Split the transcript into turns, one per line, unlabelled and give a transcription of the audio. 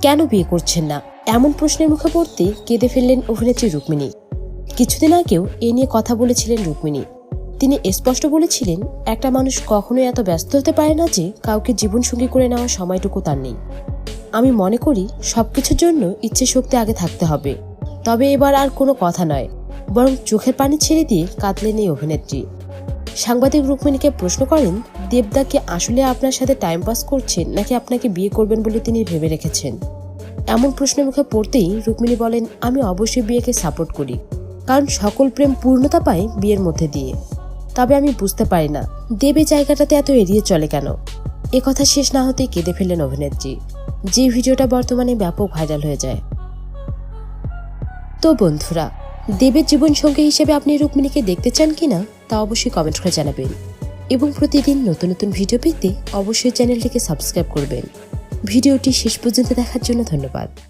কেন বিয়ে করছেন না? এমন প্রশ্নের মুখে পড়তে কেঁদে ফেললেন অভিনেত্রী রুক্মিণী। কিছুদিন আগেও এ নিয়ে কথা বলেছিলেন রুক্মিণী। তিনি স্পষ্ট বলেছিলেন, একটা মানুষ কখনোই এত ব্যস্ত হতে পারে না যে কাউকে জীবনসঙ্গী করে নেওয়ার সময়টুকু তার নেই। আমি মনে করি সব কিছুর জন্য ইচ্ছে শক্তি আগে থাকতে হবে। তবে এবার আর কোনো কথা নয়, বরং চোখের পানি ছেড়ে দিয়ে কাঁদলেন এই অভিনেত্রী। সাংবাদিক রুক্মিণীকে প্রশ্ন করেন, দেবদা কি আসলে আপনার সাথে টাইম পাস করছেন নাকি আপনাকে বিয়ে করবেন বলে তিনি ভেবে রেখেছেন? এমন প্রশ্নের মুখে পড়তেই রুক্মিণী বলেন, আমি অবশ্যই বিয়েকে সাপোর্ট করি, কারণ সকল প্রেম পূর্ণতা পায় বিয়ের মধ্যে দিয়ে। তবে আমি বুঝতে পারি না, দেবে জায়গাটাতে এত এড়িয়ে চলে কেন? এ কথা শেষ না হতেই কেঁদে ফেললেন অভিনেত্রী, যে ভিডিওটা বর্তমানে ব্যাপক ভাইরাল হয়ে যায়। তো বন্ধুরা দেবের জীবনসঙ্গী হিসেবে আপনি রুক্মিণীকে দেখতে চান কিনা তা অবশ্যই কমেন্ট করে জানাবেন। এবং প্রতিদিন নতুন নতুন ভিডিও পেতে অবশ্যই চ্যানেলটিকে সাবস্ক্রাইব করবেন। ভিডিওটি শেষ পর্যন্ত দেখার জন্য ধন্যবাদ।